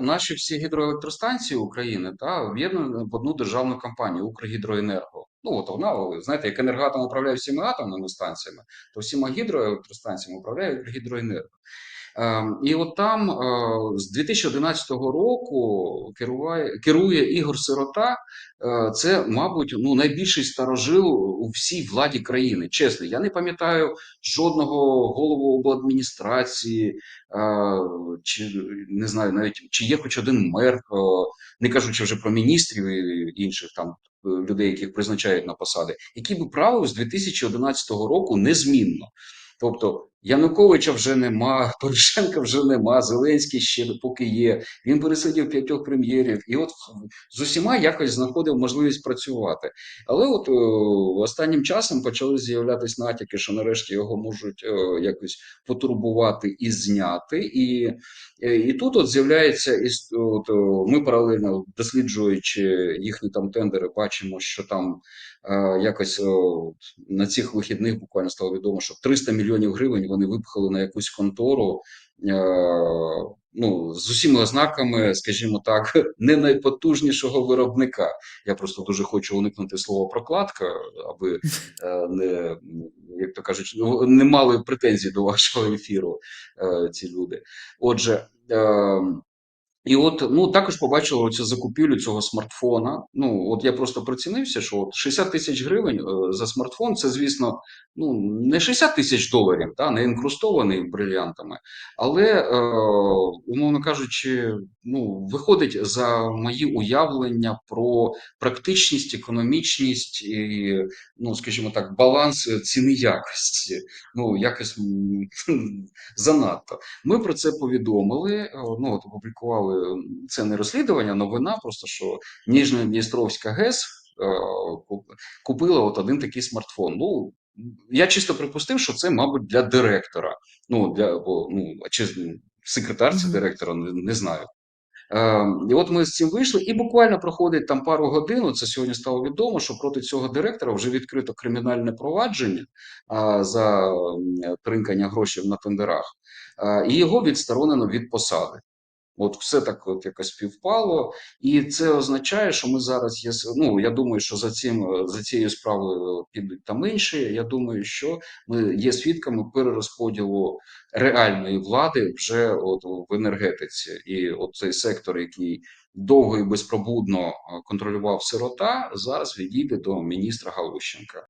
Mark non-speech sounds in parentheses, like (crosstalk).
наші всі гідроелектростанції України та об'єднані в одну державну компанію Укргідроенерго. Ну от вона, знаєте, як енергоатом управляє всіма атомними станціями, то всіма гідроелектростанціями управляє Укргідроенерго. Ем, І от там е, з 2011 року керує, керує Ігор Сирота. Е, Це, мабуть, ну найбільший старожил у всій владі країни. Чесно, я не пам'ятаю жодного голову обладміністрації, е, чи не знаю, навіть чи є хоч один мер, не кажучи вже про міністрів і інших там людей, яких призначають на посади, які б правив з 2011 року незмінно. Тобто Януковича вже нема, (laughs) Порошенка вже нема, Зеленський ще поки є. Він пересидів п'ятьох прем'єрів, і от з усіма якось знаходив можливість працювати. Але от о, останнім часом почали з'являтися натяки, що нарешті його можуть о, якось потурбувати і зняти. І, е, і тут от з'являється от, ми паралельно досліджуючи їхні там тендери, бачимо, що там е, якось о, на цих вихідних буквально стало відомо, що 300 мільйонів гривень вони випхали на якусь контору. е, Ну, з усіма ознаками, скажімо так, не найпотужнішого виробника. Я просто дуже хочу уникнути слова прокладка, аби е, не як то кажуть, ну, не мали претензій до вашого ефіру е, ці люди. Отже, е, і от ну також побачили цю закупівлю цього смартфона. Ну от я просто прицінився, що от 60 тисяч гривень е, за смартфон, це звісно, ну не 60 тисяч доларів, та не інкрустований брильянтами, але е, умовно кажучи, ну виходить за мої уявлення про практичність, економічність і, ну скажімо так, баланс ціни якості. Ну якось (laughs) занадто. Ми про це повідомили. е, Ну от опублікували це не розслідування, новина, просто що Ніжньодністровська ГЕС е, купила от один такий смартфон. Ну я чисто припустив, що це, мабуть, для директора. Ну для бо, ну чи секретар це Мгм. директора, не, не знаю. Е, і от ми з цим вийшли, і буквально проходить там пару годин. Це сьогодні стало відомо, що проти цього директора вже відкрито кримінальне провадження а, за м, тринкання грошей на тендерах, а, і його відсторонено від посади. От все так от якось співпало, і це означає, що ми зараз є. Ну я думаю, що за цим за цією справою підуть там інші. Я думаю, що ми є свідками перерозподілу реальної влади вже от в енергетиці, і от цей сектор, який довго і безпробудно е, контролював сирота, зараз відійде до міністра Галущенка.